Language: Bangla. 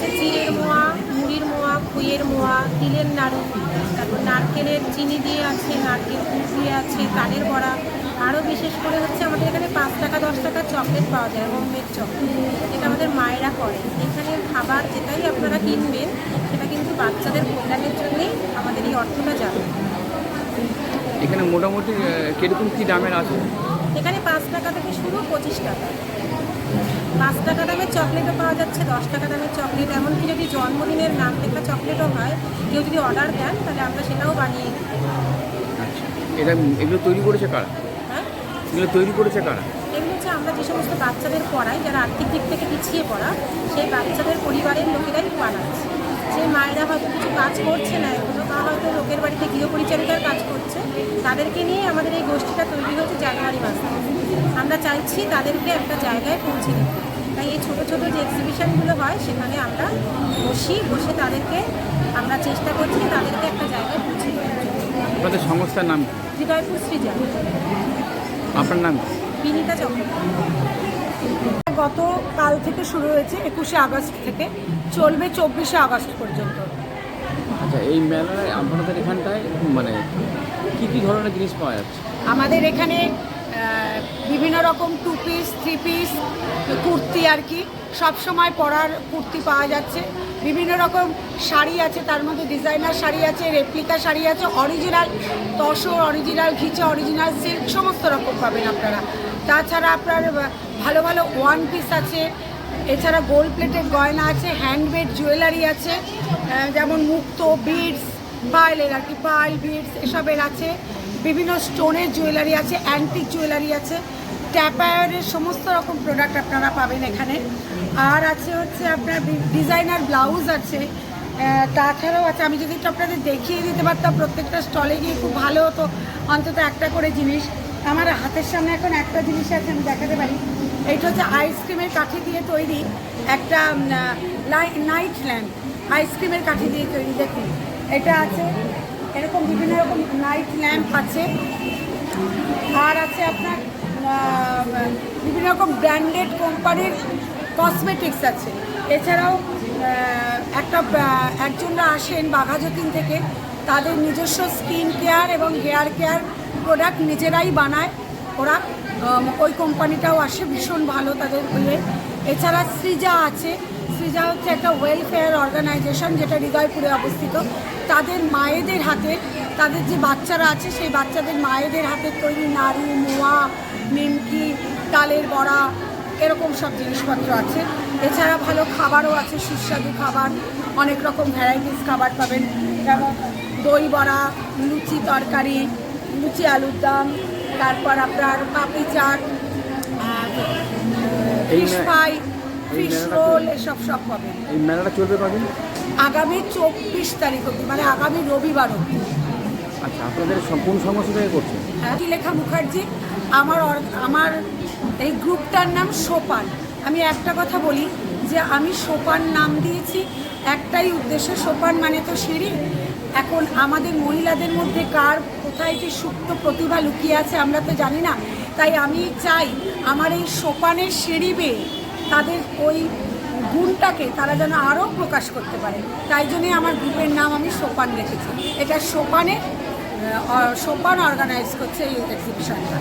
আছে চিড়ের মোয়া মুড়ির মোয়া খুইয়ের মোয়া তিলের নাড়ু তারপর নারকেলের চিনি দিয়ে আছে নারকেল দিয়ে আছে তালের বড়া। আরও বিশেষ করে হচ্ছে আমাদের এখানে পাঁচ টাকা দশ টাকা চকলেট পাওয়া যায় হোমমেড চকলেট। এটা আমাদের মায়েরা করে। এখানে খাবার যেটাই আপনারা কিনবেন সেটা কিন্তু বাচ্চাদের কল্যাণের জন্যেই আমাদের এই অর্থটা যাবে। এখানে মোটামুটি কীরকম কি দামের আছে? এখানে পাঁচ টাকা থেকে শুরু পঁচিশ টাকা। পাঁচ টাকা দামের চকলেটও পাওয়া যাচ্ছে দশ টাকা দামের চকলেট। এমনকি যদি জন্মদিনের নাম লেখা চকলেটও হয় কেউ যদি অর্ডার দেন তাহলে আমরা সেটাও বানিয়ে দিই। আচ্ছা। এটা এগুলো তৈরি করেছে কারা? হ্যাঁ? এগুলো তৈরি করেছে কারা? এগুলো হচ্ছে আমরা যে সমস্ত বাচ্চাদের পড়াই যারা আর্থিক দিক থেকে পিছিয়ে পড়া সেই বাচ্চাদের পরিবারের লোকেরাই বানাচ্ছে। যে মায়েরা হয়তো কিছু কাজ করছে না এখনও বা হয়তো লোকের বাড়িতে গৃহপরিচারিকার কাজ করছে। তাদেরকে নিয়ে আমাদের এই গোষ্ঠীটা তৈরি হয়েছে জানুয়ারি মাসে আমরা চাইছি তাদেরকে একটা জায়গায় পৌঁছে দিতে। তাই এই ছোটো ছোটো যে এক্সিবিশনগুলো হয় সেখানে আমরা বসি বসে তাদেরকে আমরা চেষ্টা করছি তাদেরকে একটা জায়গায় পৌঁছে। আপনাদের সংস্থার নাম? হৃদয়পুর সৃজা আপনার নাম বিনীতা চক্রবর্তী। গত কাল থেকে শুরু হয়েছে একুশে আগস্ট থেকে। চলবে চব্বিশে আগস্ট পর্যন্ত। আচ্ছা এই মেলায় আপনাদের এখানটায় মানে কি কি ধরনের জিনিস পাওয়া যাচ্ছে? আমাদের এখানে বিভিন্ন রকম two piece three piece kurti আর কি। সব সময় পরার কুর্তি পাওয়া যাচ্ছে। বিভিন্ন রকম শাড়ি আছে, তার মধ্যে ডিজাইনার শাড়ি আছে রেপ্লিকা শাড়ি আছে original tussar original ghicha original silk সমস্ত রকম পাবেন আপনারা। তাছাড়া আপনার ভালো ভালো ওয়ান পিস আছে। এছাড়া গোল্ড প্লেটের গয়না আছে হ্যান্ডমেড জুয়েলারি আছে যেমন মুক্তো বিডস পাইলের আর কি পাইল বিডস এসবের আছে। বিভিন্ন স্টোনের জুয়েলারি আছে অ্যান্টিক জুয়েলারি আছে। ট্যাপায়ারের সমস্ত রকম প্রোডাক্ট আপনারা পাবেন এখানে। আর আছে হচ্ছে আপনার ডিজাইনার ব্লাউজ আছে। তাছাড়াও আছে, আমি যদি একটু আপনাদের দেখিয়ে দিতে পারতাম, প্রত্যেকটা স্টলে গিয়ে খুব ভালো হতো, অন্তত একটা করে জিনিস। আমার হাতের সামনে এখন একটা জিনিস আছে, আমি দেখাতে পারি। এইটা হচ্ছে আইসক্রিমের কাঠি দিয়ে তৈরি একটা নাইট ল্যাম্প আইসক্রিমের কাঠি দিয়ে তৈরি, দেখুন। এটা আছে, এরকম বিভিন্ন রকম নাইট ল্যাম্প আছে। আর আছে আপনার বিভিন্ন রকম ব্র্যান্ডেড কোম্পানির কসমেটিক্স আছে। এছাড়াও একটা একজনরা আসেন বাঘাযতীন থেকে, তাদের নিজস্ব স্কিন কেয়ার এবং হেয়ার কেয়ার প্রোডাক্ট নিজেরাই বানায়। ওরা ওই কোম্পানিটাও আসে ভীষণ ভালো তাদের ইয়ে। এছাড়া সৃজা আছে। সৃজা হচ্ছে একটা ওয়েলফেয়ার অর্গানাইজেশন যেটা হৃদয়পুরে অবস্থিত। তাদের মায়েদের হাতে, তাদের যে বাচ্চারা আছে, সেই বাচ্চাদের মায়েদের হাতে তৈরি নাড়ু, মোয়া, নিমকি, ডালের বড়া, এরকম সব জিনিসপত্র আছে। এছাড়া ভালো খাবারও আছে, সুস্বাদু খাবার। অনেক রকম ভ্যারাইটিস খাবার পাবেন। যেমন দই বড়া, লুচি তরকারি, লুচি আলুর দম তারপর আপনার papdi chaat fish fry fish roll এসব সব পাবেন এই মেলাটা চলবে কদিন? আগামী চব্বিশ তারিখ অবধি মানে আগামী রবিবার অবধি। আচ্ছা আপনাদের কোন সংস্থা থেকে করছেন লেখা মুখার্জি আমার আমার এই গ্রুপটার নাম সোপান। আমি একটা কথা বলি যে আমি সোপান নাম দিয়েছি একটাই উদ্দেশ্য সোপান মানে তো সিঁড়ি। এখন আমাদের মহিলাদের মধ্যে কার কোথায় যে সুপ্ত প্রতিভা লুকিয়ে আছে আমরা তো জানি না। তাই আমি চাই আমার এই সোপানের সিঁড়ি বেয়ে তাদের ওই গুণটাকে তারা যেন আরও প্রকাশ করতে পারে। তাই জন্যই আমার গ্রুপের নাম আমি সোপান রেখেছি। এটা সোপানে সোপান অর্গানাইজ করছে এই এক্সিবিশনটা